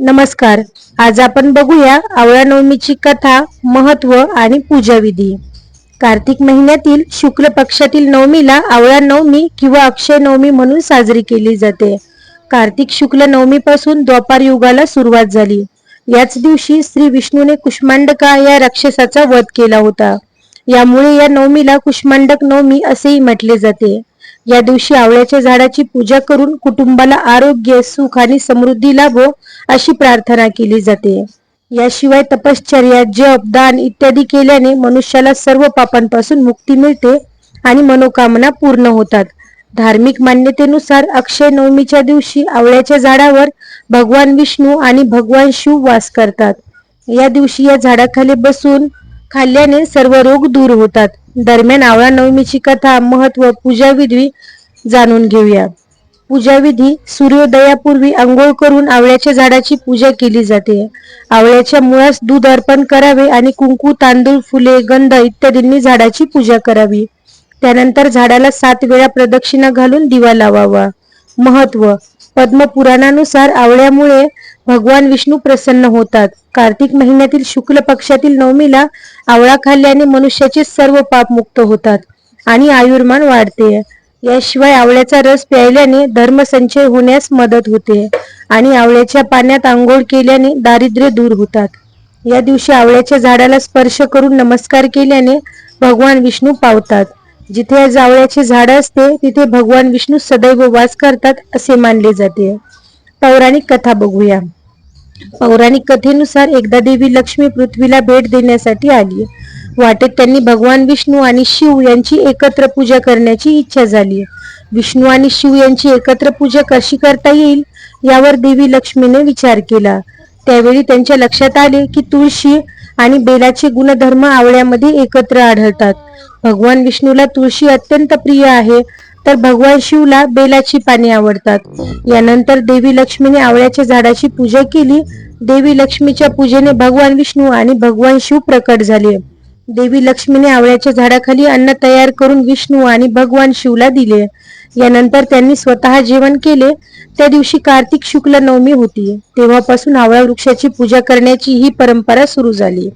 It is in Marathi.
नमस्कार. आज आपण बघूया आवळा नवमीची कथा महत्त्व आणि पूजाविधी कार्तिक महिन्यातील शुक्ल पक्षातील नवमीला आवळा नवमी किंवा अक्षय नवमी म्हणून साजरी केली जाते. कार्तिक शुक्ल नवमीपासून द्वापार युगाला सुरुवात झाली. याच दिवशी श्री विष्णूने कुष्मांडका या राक्षसाचा वध केला होता. यामुळे या नवमीला कुष्मांडक नवमी असेही म्हटले जाते. या दिवशी आवळ्याच्या झाडाची पूजा करून कुटुंबाला आरोग्य सुख आणि समृद्धी लाभो अशी प्रार्थना केली जाते. याशिवाय तपश्चर्या जप दान इत्यादी केल्याने मनुष्याला सर्व पापांपासून मुक्ती मिळते आणि मनोकामना पूर्ण होतात. धार्मिक मान्यतेनुसार अक्षय नवमीच्या दिवशी आवळ्याच्या झाडावर भगवान विष्णू आणि भगवान शिव वास करतात. या दिवशी या झाडाखाली बसून खाल्ल्याने सर्व रोग दूर होतात. दरम्यान आवळा नवमीची कथा महत्त्व पूजाविधी जाणून घेऊया. पूजाविधी सूर्योदयापूर्वी आंघोळ करून आवळ्याच्या झाडाची पूजा केली जाते. आवळ्याच्या मुळास दूध अर्पण करावे आणि कुंकू तांदूळ फुले गंध इत्यादींनी झाडाची पूजा करावी. त्यानंतर झाडाला सात वेळा प्रदक्षिणा घालून दिवा लावावा. महत्त्व पद्मपुराणानुसार आवळ्यामुळे भगवान विष्णू प्रसन्न होतात. कार्तिक महिन्यातील शुक्ल पक्षातील नवमीला आवळा खाल्ल्याने मनुष्याचे सर्व पाप मुक्त होतात आणि आयुर्मान वाढते. याशिवाय आवळ्याचा रस प्यायल्याने धर्मसंचय होण्यास मदत होते आणि आवळ्याच्या पाण्यात आंघोळ केल्याने दारिद्र्य दूर होतात. या दिवशी आवळ्याच्या झाडाला स्पर्श करून नमस्कार केल्याने भगवान विष्णू पावतात. जिथे या जावळ्याचे झाड असते तिथे भगवान विष्णू सदैव वास करतात असे मानले जाते. पौराणिक कथा बघूया. पौराणिक कथेनुसार एकदा देवी लक्ष्मी पृथ्वीला भेट देण्यासाठी आली. वाटेत त्यांनी भगवान विष्णू आणि शिव यांची एकत्र पूजा करण्याची इच्छा झाली. विष्णू आणि शिव यांची एकत्र पूजा कशी करता येईल यावर देवी लक्ष्मीने विचार केला. त्यावेळी त्यांच्या लक्षात आले की तुळशी आणि बेलाचे गुणधर्म आवळ्यामध्ये एकत्र आढळतात. भगवान विष्णूला तुळशी अत्यंत प्रिय आहे तर भगवान शिवला बेलाची पाने आवडतात. यानंतर देवी लक्ष्मीने आवळ्याच्या झाडाची पूजा केली. देवी लक्ष्मीच्या पूजेने भगवान विष्णू आणि भगवान शिव प्रकट झाले. देवी लक्ष्मीने आवळ्याच्या झाडाखाली अन्न तयार करून विष्णू आणि भगवान शिवला दिले. यानंतर त्यांनी स्वतः जेवण केले. त्या दिवशी कार्तिक शुक्ल नवमी होती. तेव्हापासून आवळा वृक्षाची पूजा करण्याची ही परंपरा सुरू झाली.